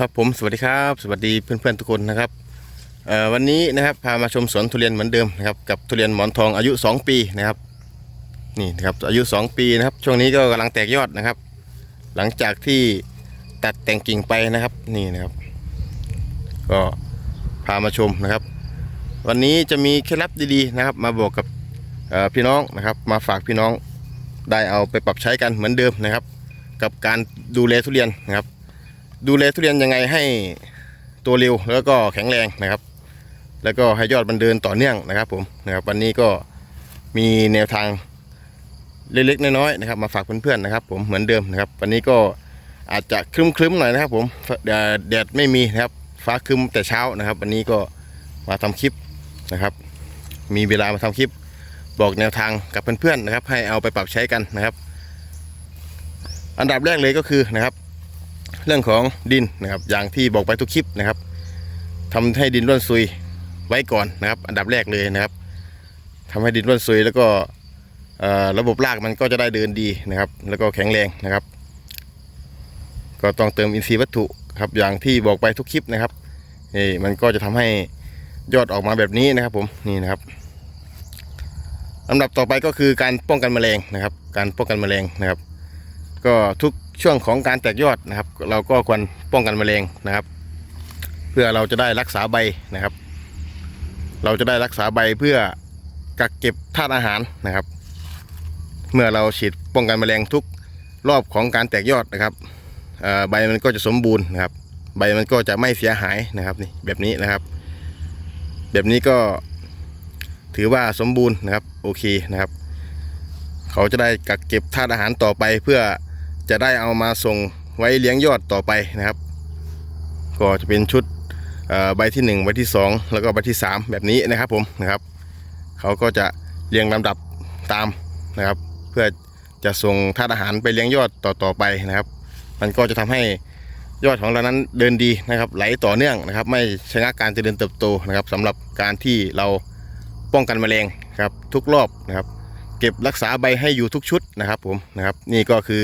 ครับผมสวัสดีครับ สวัสดีเพื่อนๆทุกคนนะครับวันนี้นะครับพามาชมสวนทุเรียนเหมือนเดิมนะครับกับทุเรียนหมอนทองอายุ 2 ปีนะครับนี่นะครับอายุ 2 ปีนะครับช่วงนี้ก็กำลังแตกยอดนะครับ หลังจากที่ตัดแต่งกิ่งไปนะครับนี่นะครับ ก็พามาชมนะครับ วันนี้จะมีเคล็ดลับดีๆนะครับ มาบอกกับพี่น้องนะครับ มาฝากพี่น้องได้เอาไปปรับใช้กันเหมือนเดิมนะครับ กับการดูแลทุเรียนนะครับ ดูแลทุเรียนยังไงให้ตัวเร็วแล้วก็แข็งแรงนะครับ แล้วก็ให้ยอดมันเดินต่อเนื่องนะครับ ผมนะครับ วันนี้ก็มีแนวทางเล็กๆน้อยๆนะครับ มาฝากเพื่อนๆนะครับ ผมเหมือนเดิมนะครับ วันนี้ก็อาจจะครึ้มๆหน่อยนะครับ ผมแดดไม่มีนะครับ ฟ้าครึ้มแต่เช้านะครับ วันนี้ก็มาทำคลิปนะครับ มีเวลามาทำคลิป บอกแนวทางกับเพื่อนๆนะครับ ให้เอาไปปรับใช้กันนะครับ อันดับแรกเลยก็คือนะครับ เรื่องของดินนะครับ อย่างที่บอกไปทุกคลิปนะครับทำให้ดินร่วนซุยไว้ก่อนนะครับ อันดับแรกเลยนะครับทำให้ดินร่วนซุยแล้วก็ระบบรากมันก็จะได้เดินดีนะครับ แล้วก็แข็งแรงนะครับ ก็ต้องเติมอินทรีย์วัตถุครับอย่างที่บอกไปทุกคลิปนะครับนี่มันก็จะทำให้ยอดออกมาแบบนี้นะครับ ผมนี่นะครับลำดับต่อไปก็คือการป้องกันแมลงนะครับ การป้องกันแมลงนะครับ ก็ทุก ช่วงของการแตกยอดนะครับ เราก็ควรป้องกันแมลงนะครับ เพื่อเราจะได้รักษาใบนะครับ เราจะได้รักษาใบเพื่อกักเก็บธาตุอาหารนะครับ เมื่อเราฉีดป้องกันแมลงทุกรอบของการแตกยอดนะครับใบมันก็จะสมบูรณ์นะครับ ใบมันก็จะไม่เสียหายนะครับนี่แบบนี้นะครับ แบบนี้ก็ถือว่าสมบูรณ์นะครับโอเคนะครับ เขาจะได้กักเก็บธาตุอาหารต่อไปเพื่อ จะได้เอามาส่งไว้เลี้ยงยอดต่อไปนะครับ ก็จะเป็นชุดใบที่ 1 ใบที่ 2 แล้วก็ใบที่ 3 แบบนี้นะครับผมนะครับเขาก็จะเรียงลำดับตามนะครับ เพื่อจะส่งธาตุอาหารไปเลี้ยงยอดต่อต่อไปนะครับ มันก็จะทำให้ยอดของเรานั้นเดินดีนะครับ ไหลต่อเนื่องนะครับ ไม่ชะงักการเจริญเติบโตนะครับสำหรับการที่เราป้องกันแมลงครับทุกรอบนะครับ เก็บรักษาใบให้อยู่ทุกชุดนะครับผมนะครับ นี่ก็คือ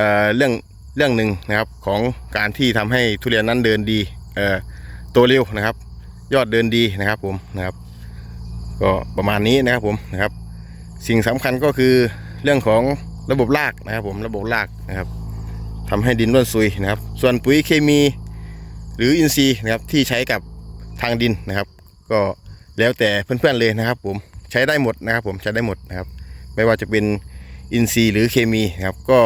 เเรื่องเรื่องหนึ่งนะครับของการที่ทำให้ทุเรียนนั้นเดินดีเอ่อโตเร็วนะครับ ยอดเดินดีนะครับผมนะครับ ก็ประมาณนี้นะครับผมนะครับ สิ่งสำคัญก็คือเรื่องของระบบรากนะครับผมระบบรากนะครับทำให้ดินร่วนซุยนะครับ ส่วนปุ๋ยเคมีหรืออินทรีย์นะครับที่ใช้กับทางดินนะครับ ก็แล้วแต่เพื่อนๆเลยนะครับ ผมใช้ได้หมดนะครับ ผมใช้ได้หมดนะครับ ไม่ว่าจะเป็นอินทรีย์หรือเคมีนะครับ ก็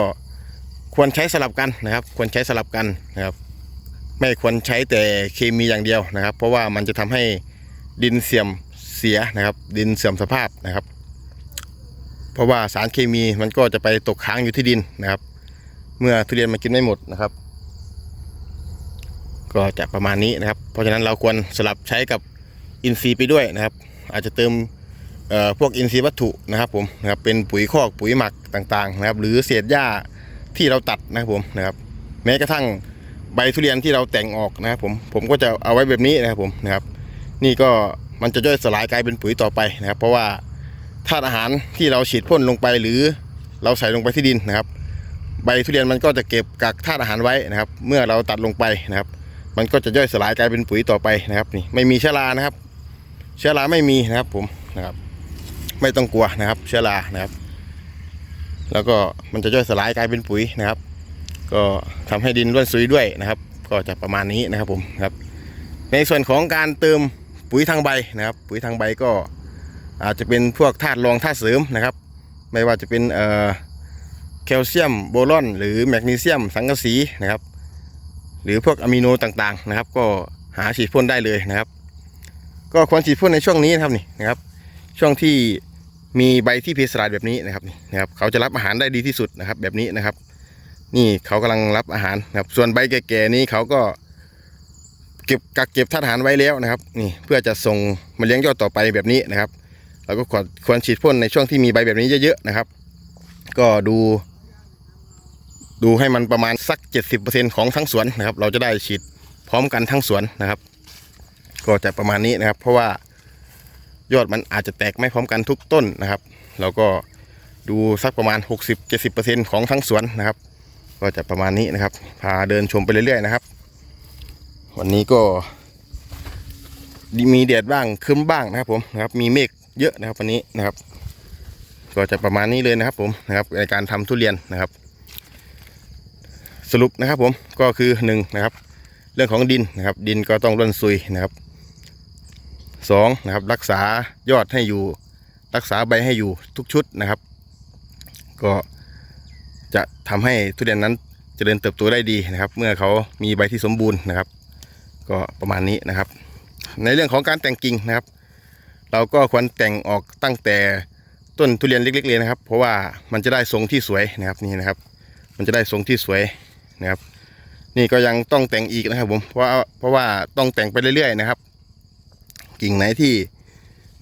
ควรใช้สลับกันนะครับ ควรใช้สลับกันนะครับ ไม่ควรใช้แต่เคมีอย่างเดียวนะครับ เพราะว่ามันจะทำให้ดินเสื่อมเสียนะครับ ดินเสื่อมสภาพนะครับ เพราะว่าสารเคมีมันก็จะไปตกค้างอยู่ที่ดินนะครับ เมื่อทุเรียนมันกินไม่หมดนะครับ ก็จะประมาณนี้นะครับ เพราะฉะนั้นเราควรสลับใช้กับอินทรีย์ไปด้วยนะครับ อาจจะเติมพวกอินทรีย์วัตถุนะครับผมนะครับเป็นปุ๋ยคอกปุ๋ยหมักต่างๆนะครับ หรือเศษหญ้า ที่เราตัดนะครับผมนะครับ แม้กระทั่งใบทุเรียนที่เราแต่งออกนะครับผมผมก็จะเอาไว้แบบนี้นะครับผมนะครับ นี่ก็มันจะย่อยสลายกลายเป็นปุ๋ยต่อไปนะครับ เพราะว่าธาตุอาหารที่เราฉีดพ่นลงไปหรือเราใส่ลงไปที่ดินนะครับ ใบทุเรียนมันก็จะเก็บกักธาตุอาหารไว้นะครับ เมื่อเราตัดลงไปนะครับ มันก็จะย่อยสลายกลายเป็นปุ๋ยต่อไปนะครับนี่ไม่มีเชื้อรานะครับ เชื้อราไม่มีนะครับผมนะครับ ไม่ต้องกลัวนะครับ เชื้อรานะครับ แล้วก็มันจะย่อยสลายกลายเป็นปุ๋ยนะครับ ก็ทำให้ดินร่วนซุยด้วยนะครับ ก็จะประมาณนี้นะครับผมครับ ในส่วนของการเติมปุ๋ยทางใบนะครับ ปุ๋ยทางใบก็อาจจะเป็นพวกธาตุรองธาตุเสริมนะครับ ไม่ว่าจะเป็นเอ่อแคลเซียมโบรอนหรือแมกนีเซียมสังกะสีนะครับ หรือพวกอะมิโนต่างๆนะครับ ก็หาฉีดพ่นได้เลยนะครับ ก็ควรฉีดพ่นในช่วงนี้นะครับนี่นะครับ ช่วงที่ มีใบที่เพสลาดแบบนี้นะครับนี่นะครับ เขาจะรับอาหารได้ดีที่สุดนะครับ แบบนี้นะครับ นี่เขากำลังรับอาหารนะครับ ส่วนใบแก่ๆนี้เขาก็ เก็บกักเก็บธาตุอาหารไว้แล้วนะครับ นี่เพื่อจะส่งมาเลี้ยงยอดต่อไปแบบนี้นะครับเราก็ควรควรฉีดพ่นในช่วงที่มีใบแบบนี้เยอะๆนะครับ ก็ดู ดูให้มันประมาณสัก 70%ของทั้งสวนนะครับ เราจะได้ฉีดพร้อมกันทั้งสวนนะครับ ก็จะประมาณนี้นะครับ เพราะว่า ยอดมันอาจจะแตกไม่พร้อมกันทุกต้นนะครับ เราก็ดูสักประมาณ 60-70%ของทั้งสวนนะครับ ก็จะประมาณนี้นะครับ พาเดินชมไปเรื่อยๆนะครับ วันนี้ก็มีแดดบ้างครึ้มบ้างนะครับผมนะครับมีเมฆเยอะนะครับวันนี้นะครับ ก็จะประมาณนี้เลยนะครับผมนะครับในการทำทุเรียนนะครับ สรุปนะครับผมก็คือหนึ่งนะครับ เรื่องของดินนะครับ ดินก็ต้องร่วนซุยนะครับ สองนะครับรักษายอดให้อยู่ รักษาใบให้อยู่ทุกชุดนะครับ ก็จะทำให้ทุเรียนนั้นเจริญเติบโตได้ดีนะครับ เมื่อเขามีใบที่สมบูรณ์นะครับ ก็ประมาณนี้นะครับ ในเรื่องของการแต่งกิ่งนะครับ เราก็ควรแต่งออกตั้งแต่ต้นทุเรียนเล็กๆเลยนะครับ เพราะว่ามันจะได้ทรงที่สวยนะครับนี่นะครับ มันจะได้ทรงที่สวยนะครับ นี่ก็ยังต้องแต่งอีกนะครับผมเพราะเพราะว่าต้องแต่งไปเรื่อยๆนะครับ กิ่งไหนที่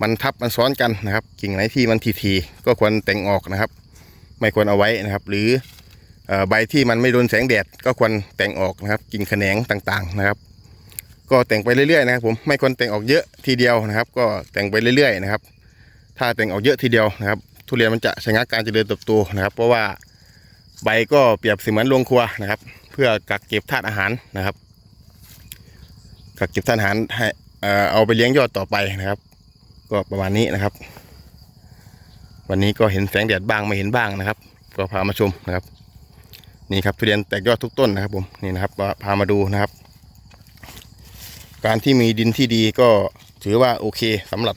มันทับมันซ้อนกันนะครับ กิ่งไหนที่มันทีๆก็ควรแต่งออกนะครับ ไม่ควรเอาไว้นะครับ หรืออใบที่มันไม่โดนแสงแดดก็ควรแต่งออกนะครับ กิ่งแขนงต่างๆนะครับ ก็แต่งไปเรื่อยๆนะครับผมไม่ควรแต่งออกเยอะทีเดียวนะครับ ก็แต่งไปเรื่อยๆนะครับ ถ้าแต่งออกเยอะทีเดียวนะครับ ทุเรียนมันจะชะงักการเจริญเติบโตนะครับ เพราะว่าใบก็เปรียบเสมือนโรงครัวนะครับ เพื่อกักเก็บธาตุอาหารนะครับ กักเก็บธาตุอาหารให้ เออเอาไปเลี้ยงยอดต่อไปนะครับ ก็ประมาณนี้นะครับ วันนี้ก็เห็นแสงแดดบ้างไม่เห็นบ้างนะครับ ก็พามาชมนะครับ นี่ครับทุเรียนแตกยอดทุกต้นนะครับผมนี่นะครับพามาดูนะครับ การที่มีดินที่ดีก็ถือว่าโอเคสำหรับ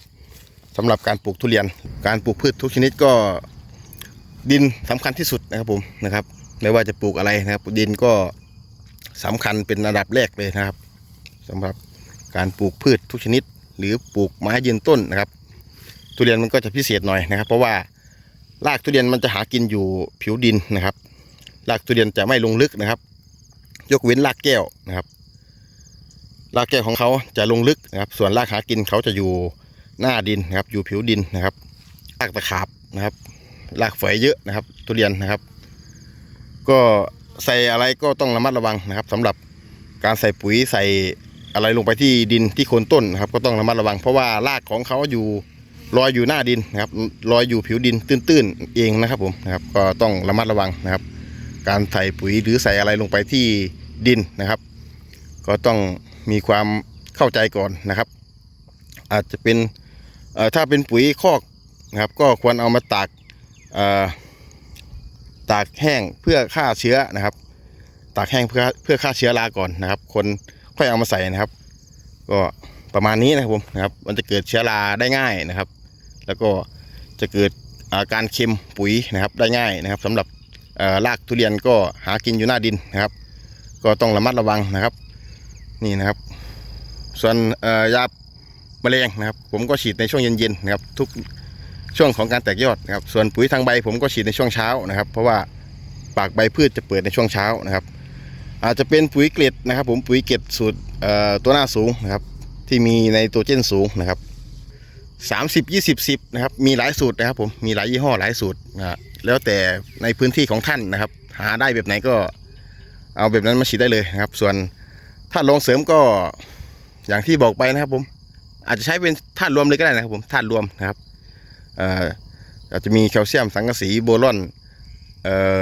สำหรับการปลูกทุเรียน การปลูกพืชทุกชนิดก็ดินสำคัญที่สุดนะครับผมนะครับ ไม่ว่าจะปลูกอะไรนะครับ ดินก็สำคัญเป็นระดับแรกเลยนะครับสำหรับ การปลูกพืชทุกชนิด หรือปลูกไม้ยืนต้นนะครับ ทุเรียนมันก็จะพิเศษหน่อยนะครับ เพราะว่ารากทุเรียนมันจะหากินอยู่ผิวดินนะครับรากทุเรียนจะไม่ลงลึกนะครับ ยกเว้นรากแก้วนะครับรากแก้วของเขาจะลงลึกนะครับ ส่วนรากหากินเขาจะอยู่หน้าดินนะครับ อยู่ผิวดินนะครับรากตะขาบนะครับรากฝอยเยอะนะครับ ทุเรียนนะครับ ก็ใส่อะไรก็ต้องระมัดระวังนะครับสำหรับการใส่ปุ๋ยใส่ อะไรลงไปที่ดินที่โคนต้นนะครับ ก็ต้องระมัดระวัง เพราะว่ารากของเขาอยู่ลอยอยู่หน้าดินนะครับลอยอยู่ผิวดินตื้นๆเองนะครับผมนะครับ ก็ต้องระมัดระวังนะครับ การใส่ปุ๋ยหรือใส่อะไรลงไปที่ดินนะครับ ก็ต้องมีความเข้าใจก่อนนะครับ อาจจะเป็นถ้าเป็นปุ๋ยคอกนะครับ ก็ควรเอามาตากตากแห้งเพื่อฆ่าเชื้อนะครับ ตากแห้งเพื่อเพื่อฆ่าเชื้อราก่อนนะครับ คน ค่อยเอามาใส่นะครับ ก็ประมาณนี้นะครับผมนะครับ มันจะเกิดเชื้อราได้ง่ายนะครับ แล้วก็จะเกิดอาการเค็มปุ๋ยนะครับได้ง่ายนะครับสำหรับรากทุเรียนก็หากินอยู่หน้าดินนะครับ ก็ต้องระมัดระวังนะครับ นี่นะครับ ส่วนยาแมลงนะครับ ผมก็ฉีดในช่วงเย็นๆนะครับ ทุกช่วงของการแตกยอดนะครับ ส่วนปุ๋ยทางใบผมก็ฉีดในช่วงเช้านะครับ เพราะว่าปากใบพืชจะเปิดในช่วงเช้านะครับ อาจจะเป็นปุ๋ยเกล็ดนะครับผมปุ๋ยเกล็ดสูตรตัวหน้าสูงนะครับที่มีในตัวเจนสูงนะครับสามสิบยี่สิบสิบนะครับมีหลายสูตรนะครับผมมีหลายยี่ห้อหลายสูตรนะแล้วแต่ในพื้นที่ของท่านนะครับ หาได้แบบไหนก็เอาแบบนั้นมาฉีดได้เลยนะครับ ส่วนถ้าลงเสริมก็อย่างที่บอกไปนะครับผมอาจจะใช้เป็นธาตุรวมเลยก็ได้นะครับผมธาตุรวมนะครับอาจจะมีแคลเซียมสังกะสีโบรอน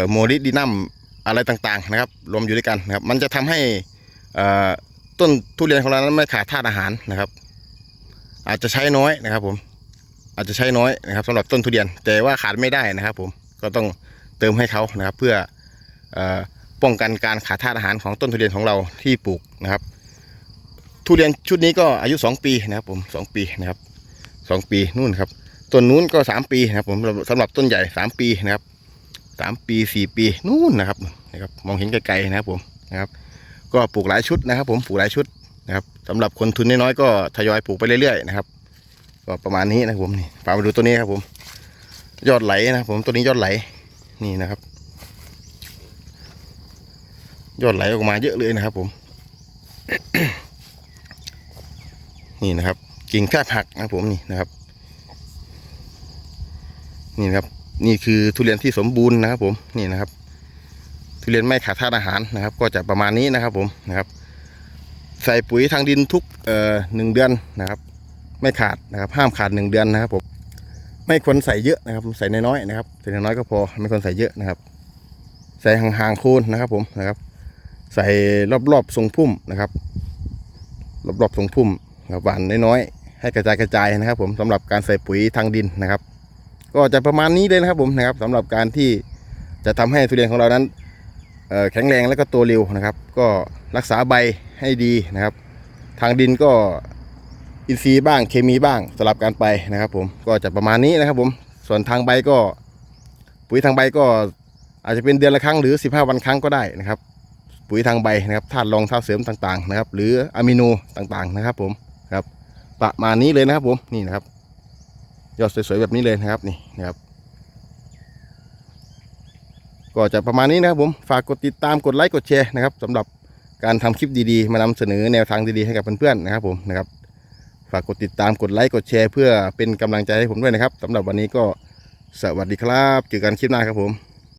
โมลิดีนัม อะไรต่างๆนะครับ รวมอยู่ด้วยกันนะครับ มันจะทำให้ต้นทุเรียนของเรานั้นไม่ขาดธาตุอาหารนะครับ อาจจะใช้น้อยนะครับ ผม อาจจะใช้น้อยนะครับสำหรับต้นทุเรียน แต่ว่าขาดไม่ได้นะครับ ผมก็ต้องเติมให้เขานะครับ เพื่อออป้องกันการขาดธาตุอาหารของต้นทุเรียนของเราที่ปลูกนะครับ ทุเรียนชุดนี้ก็อายุ 2 ปีนะครับ ผม 2 ปีนะครับ 2 ปีนู่นครับต้นนู้นก็ 3 ปีนะครับ ผมสำหรับต้นใหญ่ 3 ปีนะครับ 3ปี4ปีนู่นนะครับนะครับ มองเห็นไกลๆนะครับผมนะครับ ก็ปลูกหลายชุดนะครับ ผมปลูกหลายชุดนะครับสำหรับคนทุนน้อยๆก็ทยอยปลูกไปเรื่อยๆนะครับ ก็ประมาณนี้นะครับผมนี่พามาดูตัวนี้ครับผม ยอดไหลนะครับผมตัวนี้ยอดไหลนี่นะครับ ยอดไหลออกมาเยอะเลยนะครับผมนี่นะครับกิ่งแทบหักนะผมนี่นะครับ นี่นะครับ นี่คือทุเรียนที่สมบูรณ์นะครับ ผมนี่นะครับ ทุเรียนไม่ขาดธาตุอาหารนะครับ ก็จะประมาณนี้นะครับ ผมนะครับ ใส่ปุ๋ยทางดินทุกเอ่อหนึ่งเดือนนะครับ ไม่ขาดนะครับ ห้ามขาดหนึ่งเดือนนะครับผมไม่ควรใส่เยอะนะครับ ใส่น้อยๆนะครับใส่น้อยๆก็พอไม่ควรใส่เยอะนะครับ ใส่ห่างๆโคนนะครับ ผมนะครับ ใส่รอบๆทรงพุ่มนะครับ รอบๆทรงพุ่มบหวานน้อยๆให้กระจายกระจายนะครับ ผมสำหรับการใส่ปุ๋ยทางดินนะครับ ก็จะประมาณนี้เลยนะครับผมนะครับสำหรับการที่จะทำให้ทุเรียนของเรานั้นแข็งแรงและก็โตเร็วนะครับ ก็รักษาใบให้ดีนะครับ ทางดินก็อินทรีย์บ้างเคมีบ้างสลับกันไปนะครับ ผมก็จะประมาณนี้นะครับผมส่วนทางใบก็ปุ๋ยทางใบก็อาจจะเป็นเดือนละครั้งหรือ 15 วันครั้งก็ได้นะครับ ปุ๋ยทางใบนะครับธาตุรองธาตุเสริมต่างๆนะครับ หรืออะมิโนต่างๆนะครับ ผมครับประมาณนี้เลยนะครับผมนี่นะครับ ยอดสวยๆแบบนี้เลยนะครับนี่นะครับ ก็จะประมาณนี้นะครับผมฝากกดติดตามกดไลค์กดแชร์นะครับสำหรับการทำคลิปดีๆ มานำเสนอแนวทางดีๆให้กับเพื่อนๆนะครับผมนะครับ ฝากกดติดตามกดไลค์กดแชร์เพื่อเป็นกำลังใจให้ผมด้วยนะครับสำหรับวันนี้ก็สวัสดีครับเจอกันคลิปหน้าครับผม